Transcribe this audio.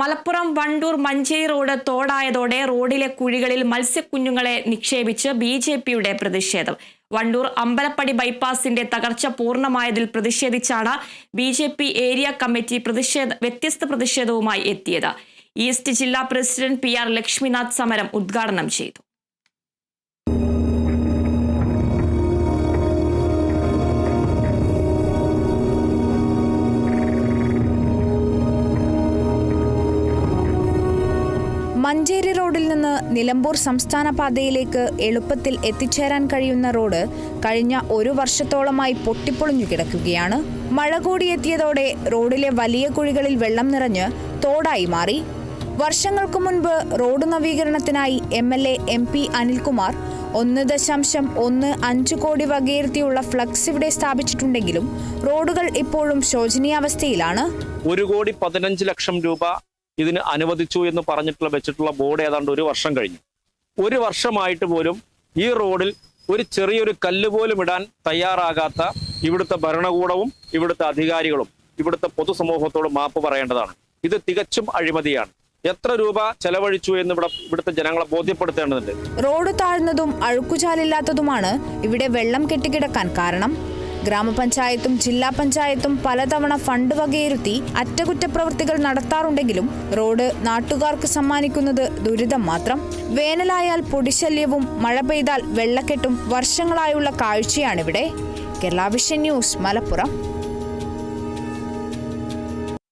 Malappuram Wandoor Manjeri road തോടായതോടെ റോഡിലെ കുഴികളിൽ മത്സ്യക്കുഞ്ഞുങ്ങളെ നിക്ഷേപിച്ച് ബി ജെ പിയുടെ പ്രതിഷേധം. വണ്ടൂർ അമ്പലപ്പടി ബൈപ്പാസിന്റെ തകർച്ച പൂർണമായതിൽ പ്രതിഷേധിച്ചാണ് B J P area committee പ്രതിഷേധ വ്യത്യസ്ത പ്രതിഷേധവുമായി എത്തിയത്. ഈസ്റ്റ് ജില്ലാ പ്രസിഡന്റ് പി ആർ ലക്ഷ്മിനാഥ് സമരം ഉദ്ഘാടനം ചെയ്തു. മഞ്ചേരി റോഡിൽ നിന്ന് നിലമ്പൂർ സംസ്ഥാന പാതയിലേക്ക് എളുപ്പത്തിൽ എത്തിച്ചേരാൻ കഴിയുന്ന റോഡ് കഴിഞ്ഞ ഒരു വർഷത്തോളമായി പൊട്ടിപ്പൊളിഞ്ഞു കിടക്കുകയാണ്. മഴ കൂടിയെത്തിയതോടെ റോഡിലെ വലിയ കുഴികളിൽ വെള്ളം നിറഞ്ഞ് തോടായി മാറി. വർഷങ്ങൾക്കു മുൻപ് road നവീകരണത്തിനായി M L A M P Anilkumar ഒന്ന് ദശാംശം ഒന്ന് അഞ്ച് കോടി വകയിരുത്തിയുള്ള ഫ്ലക്സ് ഇവിടെ സ്ഥാപിച്ചിട്ടുണ്ടെങ്കിലും റോഡുകൾ ഇപ്പോഴും ശോചനീയാവസ്ഥയിലാണ്. ഒരു കോടി പതിനഞ്ച് ലക്ഷം രൂപ ഇതിന് അനുവദിച്ചു എന്ന് പറഞ്ഞിട്ടുള്ള വെച്ചിട്ടുള്ള ബോർഡ് ഏതാണ്ട് ഒരു വർഷം കഴിഞ്ഞു. ഒരു വർഷമായിട്ട് പോലും ഈ റോഡിൽ ഒരു ചെറിയൊരു കല്ല് പോലും ഇടാൻ തയ്യാറാകാത്ത ഇവിടുത്തെ ഭരണകൂടവും ഇവിടുത്തെ അധികാരികളും ഇവിടുത്തെ പൊതുസമൂഹത്തോട് മാപ്പ് പറയേണ്ടതാണ്. ഇത് തികച്ചും അഴിമതിയാണ്. എത്ര രൂപ ചെലവഴിച്ചു എന്ന് ഇവിടെ ഇവിടുത്തെ ജനങ്ങളെ ബോധ്യപ്പെടുത്തേണ്ടതുണ്ട്. റോഡ് താഴ്ന്നതും അഴുക്കുചാലില്ലാത്തതുമാണ് ഇവിടെ വെള്ളം കെട്ടിക്കിടക്കാൻ കാരണം. ഗ്രാമപഞ്ചായത്തും ജില്ലാ പഞ്ചായത്തും പലതവണ ഫണ്ട് വകയിരുത്തി അറ്റകുറ്റപ്രവൃത്തികൾ നടത്താറുണ്ടെങ്കിലും റോഡ് നാട്ടുകാർക്ക് സമ്മാനിക്കുന്നത് ദുരിതം മാത്രം. വേനലായാൽ പൊടിശല്യവും മഴ പെയ്താൽ വെള്ളക്കെട്ടും വർഷങ്ങളായുള്ള കാഴ്ചയാണിവിടെ. Kerala vision news Malappuram.